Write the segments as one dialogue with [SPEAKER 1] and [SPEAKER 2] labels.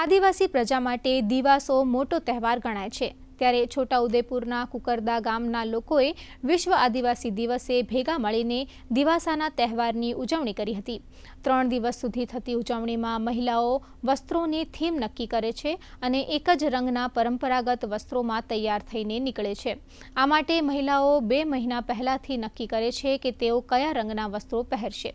[SPEAKER 1] આદિવાસી પ્રજા માટે દિવાસો મોટો તહેવાર ગણાય છે. ત્યારે છોટાઉદેપુરના કુકરદા ગામના લોકોએ વિશ્વ આદિવાસી દિવસે ભેગા મળીને દિવાસાના તહેવારની ઉજવણી કરી હતી. ત્રણ દિવસ સુધી થતી ઉજવણીમાં મહિલાઓ વસ્ત્રોની થીમ નક્કી કરે છે અને એક જ રંગના પરંપરાગત વસ્ત્રોમાં તૈયાર થઈને નીકળે છે. આ માટે મહિલાઓ બે મહિના પહેલાથી નક્કી કરે છે કે તેઓ કયા રંગના વસ્ત્રો પહેરશે.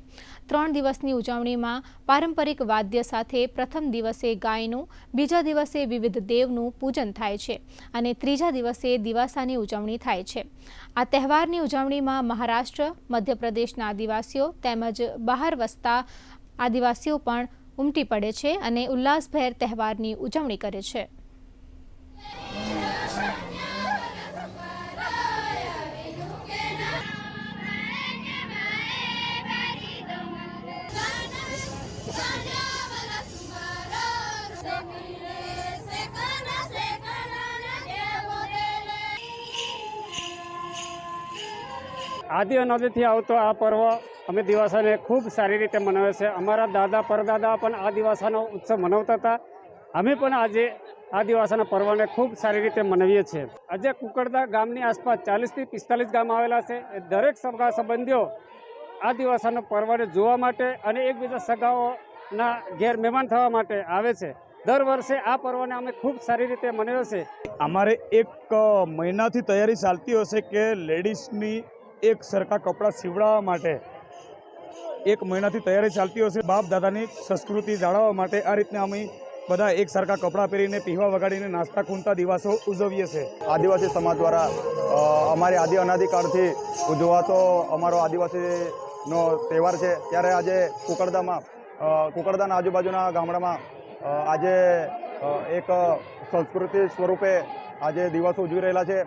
[SPEAKER 1] ત્રણ દિવસની ઉજવણીમાં પારંપરિક વાદ્ય સાથે પ્રથમ દિવસે ગાયનું, બીજા દિવસે વિવિધ દેવનું પૂજન થાય છે અને ત્રીજા દિવસે દિવાસાની ઉજવણી થાય છે. આ તહેવારની ઉજવણીમાં મહારાષ્ટ્ર, મધ્યપ્રદેશના આદિવાસીઓ તેમજ બહાર વસતા આદિવાસીઓ પણ ઉમટી પડે છે અને ઉલ્લાસભેર તહેવારની ઉજવણી કરે છે.
[SPEAKER 2] આદિ અનાદિથી આવતો આ પર્વ અમે દિવાસાને ખૂબ સારી રીતે મનાવે છે. અમારા દાદા પરદાદા પણ આ દિવાસાનો ઉત્સવ મનાવતા હતા. અમે પણ આજે આ દિવાસાના પર્વને ખૂબ સારી રીતે મનાવીએ છીએ. આજે કુકરદા ગામની આસપાસ ચાલીસથી પિસ્તાલીસ ગામ આવેલા છે. એ દરેક સગા સંબંધીઓ આ દિવાસાનો પર્વને જોવા માટે અને એકબીજા સગાઓના ઘેર મહેમાન થવા માટે આવે છે. દર વર્ષે આ પર્વને અમે ખૂબ સારી રીતે મનાવ્યો છે
[SPEAKER 3] અમારે એક મહિનાથી તૈયારી ચાલતી હશે કે લેડીઝની એક સરખા કપડાં સીવડાવવા માટે એક મહિનાથી તૈયારી ચાલતી હશે બાપ દાદાની સંસ્કૃતિ જાળવવા માટે આ રીતના અમે બધા એક સરખા કપડાં પહેરીને, પીવા વગાડીને, નાસ્તા ખૂંદતા દિવસો ઉજવીએ છીએ.
[SPEAKER 4] આદિવાસી સમાજ દ્વારા અમારી આદિ અનાદિકાળથી ઉજવાતો અમારો આદિવાસીનો તહેવાર છે. ત્યારે આજે કુકડદામાં કુકડદાના આજુબાજુના ગામડામાં આજે એક સંસ્કૃતિ સ્વરૂપે આજે દિવસો ઉજવી રહેલા છે.